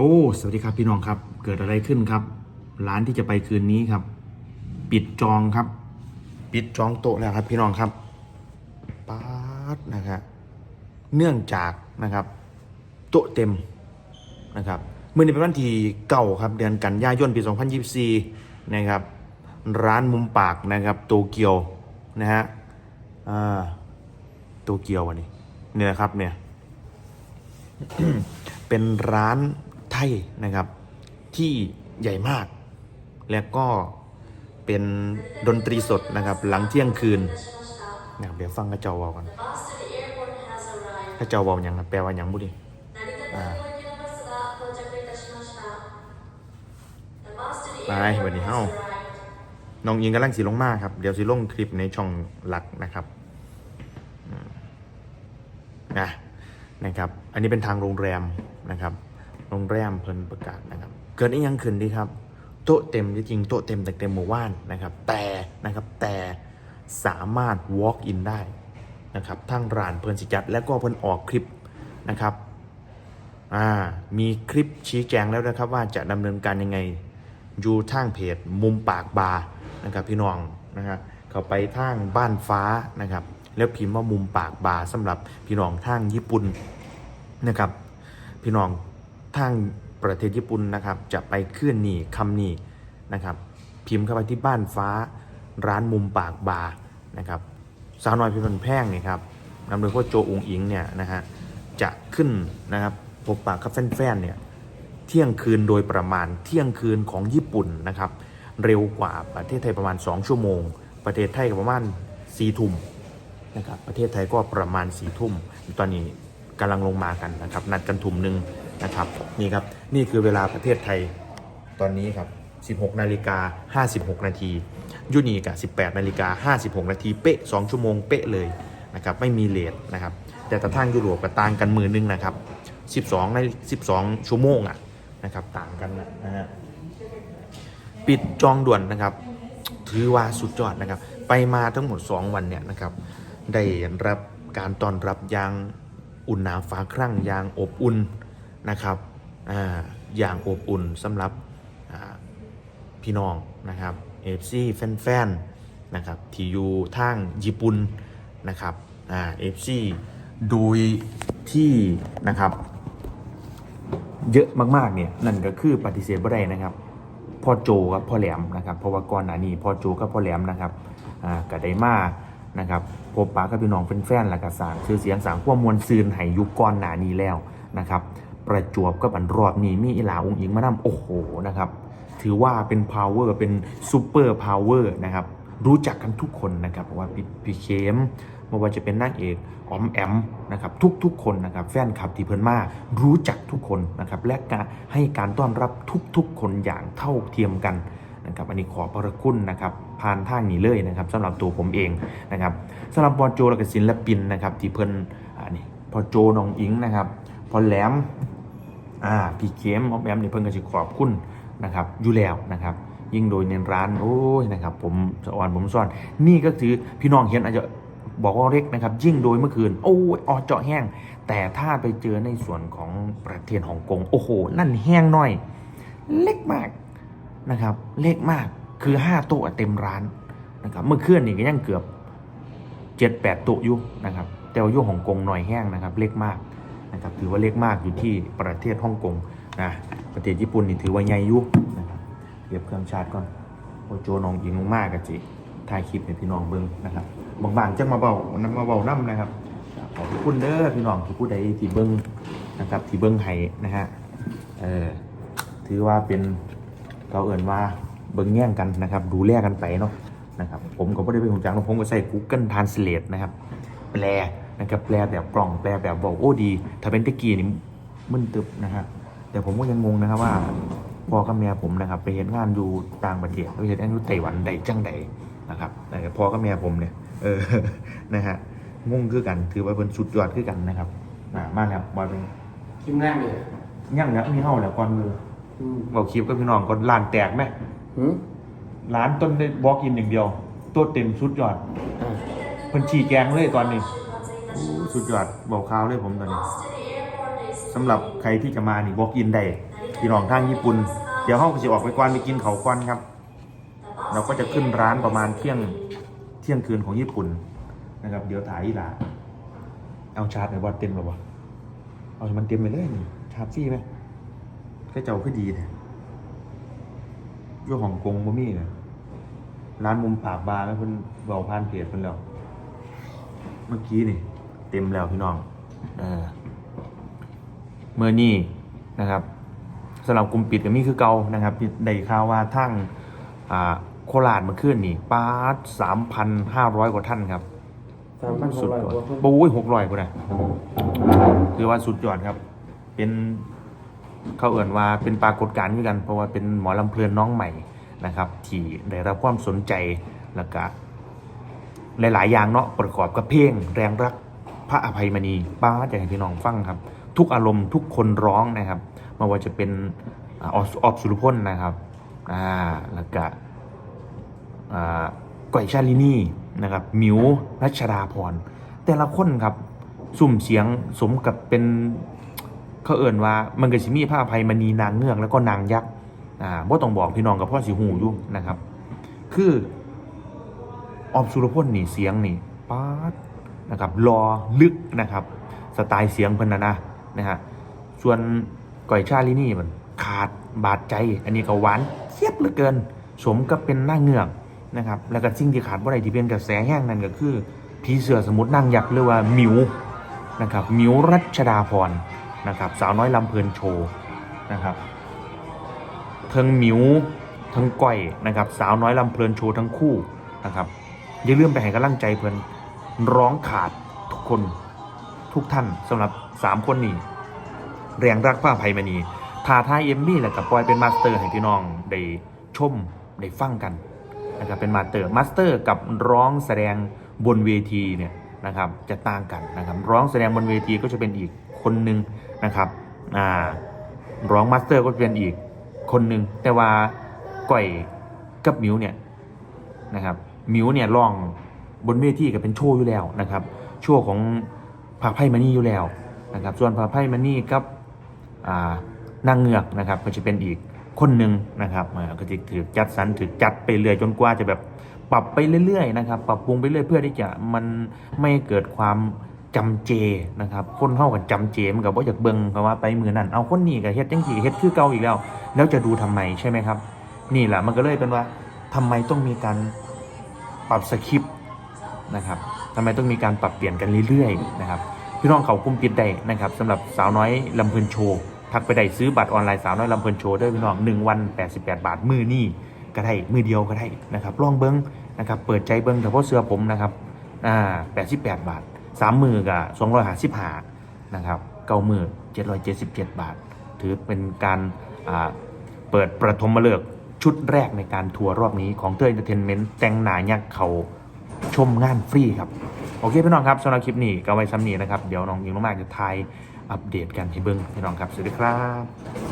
โอ้ สวัสดีครับพี่น้องครับ เกิดอะไรขึ้นครับ ร้านที่จะไปคืนนี้ครับ ปิดจองครับ ปิดจองโต๊ะแล้วครับ พี่น้องครับป๊าดนะครับเนื่องจากนะครับ โต๊ะเต็มนะครับเมื่อนี้เป็นวันที่เก่าครับ เดือนกันยายนปี 2024 นะครับ ร้านมุมปากนะครับ โตเกียวนะฮะอ่าโตเกียววันนี้เนี่ยนะครับเนี่ยเป็นร้าน ทยนะครับ ที่ใหญ่มาก และก็เป็นดนตรีสดนะครับ หลังเที่ยงคืนนะครับเดี๋ยวฟังกระเจ้าเวากันกระเจ้าเวาอย่างนะแปลว่าอย่างบุดิอ่าไปวันนี้เฮ้าน้องยิงกำลังสีลงมากครับ เดี๋ยวสีลงคลิปในช่องหลักนะครับนะนะครับ อันนี้เป็นทางโรงแรมนะครับ โรงแรมเพิ่นประกาศนะครับ เกิดอีกยังขึ้นดีครับโต๊ะเต็มจริงโต๊ะเต็มแต่เต็มหมู่บ้านนะครับ แต่นะครับแต่สามารถ walk in ได้นะครับทางร้านเพิ่นสิจัด แล้วก็เพิ่นออกคลิปนะครับอ่ามีคลิปชี้แจงแล้วนะครับว่าจะดำเนินการยังไงอยู่ทางเพจมุมปากบาร์นะครับพี่น้องนะครับเขาไปทางบ้านฟ้านะครับ แล้วพิมพ์ว่ามุมปากบาร์สำหรับพี่น้องทางญี่ปุ่นนะครับ พี่น้อง ทางประเทศญี่ปุ่นนะครับ จะไปเคลื่อนหนีคำหนีนะครับ พิมพ์เข้าไปที่บ้านฟ้าร้านมุมปากบาร์นะครับสาวน้อยเพี่นแพ่งเนี่ยครับนำโดยพ่อโจอุงอิงเนี่ยนะฮะจะขึ้นนะครับพบปากกับแฟนๆเนี่ยเที่ยงคืนโดยประมาณเที่ยงคืนของญี่ปุ่นนะครับเร็วกว่าประเทศไทยประมาณ 2 ชั่วโมง ประเทศไทยก็ประมาณ4ทุ่มนะครับประเทศไทยก็ประมาณ4ทุ่มตอนนี้ กำลังลงมากันนะครับ นัดกันทุ่มหนึ่งนะครับนี่ครับนี่คือเวลาประเทศไทยตอนนี้ครับ16นาฬิกา56 นาทียูนีกับ 18นาฬิกา56 นาทีเป๊ะ 2 ชั่วโมงเป๊ะเลยนะครับไม่มีเลทนะครับแต่ตะทางยุโรปก็ต่างกันมือนึงนะครับ 12ใน12 ชั่วโมงอะนะครับต่างกันนะฮะปิดจองด่วนนะครับ ถือว่าสุดยอดนะครับ ไปมาทั้งหมด 2 วันเนี่ยนะครับได้รับการต้อนรับอย่าง อุ่นหนาฟ้าครั่งอย่างอบอุ่นนะครับอ่าอย่างอบอุ่นสำหรับพี่น้องนะครับเอฟซีแฟนๆนะครับที่อยู่ทางญี่ปุ่นนะครับอ่าเอฟซีโดยที่นะครับ เยอะมากๆเนี่ยนั่นก็คือปฏิเสธไม่ได้นะครับพ่อโจกับพ่อแหลมนะครับเพราะว่าก่อนหน้านี้พ่อโจกับพ่อแหลมนะครับอ่าก็ได้มา นะครับพบปะกับพี่น้องแฟนๆและก็สร้างชื่อเสียงสางความมวลซืนให้ยุคก่อนหนานี้แล้วนะครับประจวบกับอันรอบนี้มีอีหลาองค์อิงมานำโอ้โหนะครับถือว่าเป็น power เป็นซูเปอร์พาวเวอร์นะครับรู้จักกันทุกคนนะครับว่าพี่เคมไม่ว่าจะเป็นนางเอกออมแอมนะครับทุกๆคนนะครับแฟนคลับที่เพิ่นมารู้จักทุกคนนะครับและการให้การต้อนรับทุกๆคนอย่างเท่าเทียมกัน นะครับอันนี้ขอพระคุณนะครับผ่านทางนี้เลยนะครับสำหรับตัวผมเองนะครับสำหรับบอโจและก็ศิลปินนะครับที่เพิ่นอ่านี่พอโจน้องอิงนะครับพอแหลมอ่าพี่เข้มออฟแอมเนี่ยเพิ่นก็สิขอบคุณนะครับอยู่แล้วนะครับยิ่งโดยในร้านโอ้ยนะครับผมสะออนผมซ่อน นี่ก็คือพี่น้องเห็นอาจจะบอกว่าเล็กนะครับ ยิ่งโดยเมื่อคืน โอ้ยออเจาะแห้ง แต่ถ้าไปเจอในส่วนของประเทศฮ่องกงโอ้โห นั่นแห้งหน่อย เล็กมาก นะครับ เล็กมากคือห้าโต๊ะเต็มร้านนะครับเมื่อเคลื่อนนี่ก็ยังเกือบเจ็ดแปดโต๊ะอยู่นะครับ แต่ว่าอยู่ฮ่องกงหน่อยแห้งนะครับ เล็กมากนะครับถือว่าเล็กมากอยู่ที่ประเทศฮ่องกงนะประเทศญี่ปุ่นนี่ถือว่าใหญ่อยุนะครับเก็บเครื่องชาร์จก่อนโอโจน้องยิงลงมากกันจิถ่ายคลิปให้พี่น้องเบิ้งนะครับบางๆจะมาเบานำมาเบาน้ำนะครับขอบคุณเด้อพี่น้องที่ผู้ใดที่เบิ้งนะครับที่เบิ้งไห้นะฮะเออถือว่าเป็น เขาเอ่นว่าเบิ้งแย่งกันนะครับ ดูแลกันไปเนาะนะครับผมก็ไม่ได้เป็นคนจังผมก็ใส่ Google Translate นะครับ แปลนะครับแปลแบบกล่องแปลแบบบอกโอ้ดี ถ้าเป็นตะกี้นี่มึนตึบนะฮะแต่ผมก็ยังงงนะครับว่าพ่อกับแม่ผมนะครับไปเห็นงานอยู่ต่างประเทศไปเห็นงานอยู่ไต้หวันใดจังใดนะครับแต่พ่อกับแม่ผมเนี่ยเออนะฮะงงคือกันถือว่าเป็นสุดยอดคือกันนะครับอ่ามาแล้วบอยเป็นทีมงานเนี่ยยั่งแล้วมีเฮาแล้วก่อนมืออืม บอกคลิปกับพี่น้องก่อนร้านแตกไหมหืมร้านต้นได้บอกอินอย่างเดียว ตัวเต็มสุดยอดอ่าเพิ่นฉีแกงเลยตอนนี้โอ้สุดยอดบอกข่าวเลยผมตอนนี้สำหรับใครที่จะมานี่บอกอินได้พี่น้องทางญี่ปุ่น เดี๋ยวเขาก็จะออกไปกวนไปกินเขากวนครับ เราก็จะขึ้นร้านประมาณเที่ยงเที่ยงคืนของญี่ปุ่นนะครับ เดี๋ยวถ่ายอีหลาเอาชาร์จในวัดเต็มหรอวะเอาให้มันเต็มไปเลยนี่ชาร์จฟรีไหม แค่เจ้าคือดีเนี่ยอยู่ฮ่องกงบ่มีเนี่ยร้านมุมปากบาร์ไหมเพิ่นเบาผ่านเพจเพิ่นแล้ว เมื่อกี้นี่ เต็มแล้วพี่น้อง เออเมื่อนี้นะครับสำหรับกลุ่มปิดก็มีคือเก่านะครับได้ข่าวว่าทั้งอ่าโคราชเมื่อคืนนี่ป้าสามพันห้าร้อยกว่าท่านครับสามพันหสุกดร้อยยอดกว่าคนปุ้ยหกร้อยกว่านะคือว่าสุดยอดครับ เป็น เขาเอ่นว่าเป็นปรากฏการณ์ด้วยกัน เพราะว่าเป็นหมอลำเพลินน้องใหม่นะครับที่ได้รับความสนใจแล้วก็หลาย ๆ อย่างเนาะประกอบกับเพลงแรงรักพระอภัยมณีป้าจะให้พี่น้องฟังครับ ทุกอารมณ์ทุกคนร้องนะครับไม่ว่าจะเป็นอออฟออฟสุรพลนะครับอ่าแล้วก็อ่าก้อยชาลินีนะครับมิวรัชดาพรแต่ละคนครับสุ่มเสียงสมกับเป็น เขาเอ่นว่ามันก็สิมีผ้าอภัยมณีนางเงือกแล้วก็นางยักษ์อ่าบ่ต้องบอกพี่น้องกับพ่อสิหูอยู่นะครับ คือออมสุรพลนี่เสียงนี่ป๊าดนะครับรอลึกนะครับ สไตล์เสียงเพิ่นนะนะนะฮะส่วนก่อยชาลินี่มันขาดบาดใจ อันนี้ก็หวานเทียบเหลือเกิน สมกับเป็นหน้าเงือกนะครับแล้วก็สิ่งที่ขาดบ่ได้ที่เป็นกระแสแห้งนั่นก็คือผีเสือสมุทรนางยักษ์หรือว่ามิวนะครับมิวรัชดาพร นะครับสาวน้อยลำเพลินโชว์นะครับเทิงมิวเทิงก้อยนะครับสาวน้อยลำเพลินโชว์ทั้งคู่นะครับอย่าลืมไปให้กำลังใจเพิ่นร้องขาดทุกคนทุกท่านสำหรับ 3 คนนี้แรงรักผ้าภัยมณีทาทายเอมมี่และกับปอยเป็นมาสเตอร์ให้พี่น้องได้ชมได้ฟังกันนะครับเป็นมาสเตอร์มาสเตอร์กับร้องแสดงบนเวทีเนี่ยนะครับจะต่างกันนะครับร้องแสดงบนเวทีก็จะเป็นอีกคนหนึ่ง นะครับอ่าร้องมาสเตอร์ก็เป็นอีกคนหนึ่งแต่ว่าก่อยกับมิวเนี่ยนะครับมิวเนี่ยร้องบนเวทีก็เป็นโชว์อยู่แล้วนะครับ โชว์ของผักไพ่มานี่อยู่แล้วนะครับ ส่วนผักไพ่มานี่กับอ่านางเงือกนะครับก็จะเป็นอีกคนหนึ่งนะครับก็จะถือจัดสรรถือจัดไปเรื่อยจนกว่าจะแบบปรับไปเรื่อยๆนะครับ ปรับปรุงไปเรื่อยเพื่อที่จะมันไม่เกิดความ จำเจนะครับคนเข้ากันจำเจมันกับว่าอยากเบิ่งเพราว่าไปมือนั่นเอาคนนี้กับเฮ็ดจังสี่เฮ็ดคือเก่าอีกแล้ว แล้วจะดูทำไมใช่ไหมครับ นี่แหละมันก็เลยเป็นว่าทำไมต้องมีการปรับสคริปต์นะครับทำไมต้องมีการปรับเปลี่ยนกันเรื่อยๆนะครับพี่น้องเขาคุ้มปิดได้นะครับสำหรับสาวน้อยลำเพลินโชว์ทักไปได้ซื้อบัตรออนไลน์สาวน้อยลำเพลินโชว์ด้วยพี่น้อง1วัน 88 บาทมือนี่ก็ได้มือเดียวก็ได้นะครับลองเบิ้งนะครับเปิดใจเบิ้งเฉพาะเสื้อผมนะครับอ่า88 บาท 3มือกับ255นะครับเก้ามือ777บเจ็ดบาท ถือเป็นการเปิดประถมฤกษ์ชุดแรกในการทัวร์รอบนี้ของเตอร์เอนเตอร์เทนเมนต์แต่งหนายักษ์เขาชมงานฟรีครับ โอเคพี่น้องครับสำหรับคลิปนี้ก็ไว้ซ้ำนี้นะครับ เดี๋ยวน้องยิงลงมากจะทายอัปเดตกันให้เบิ้งพี่น้องครับ สวัสดีครับ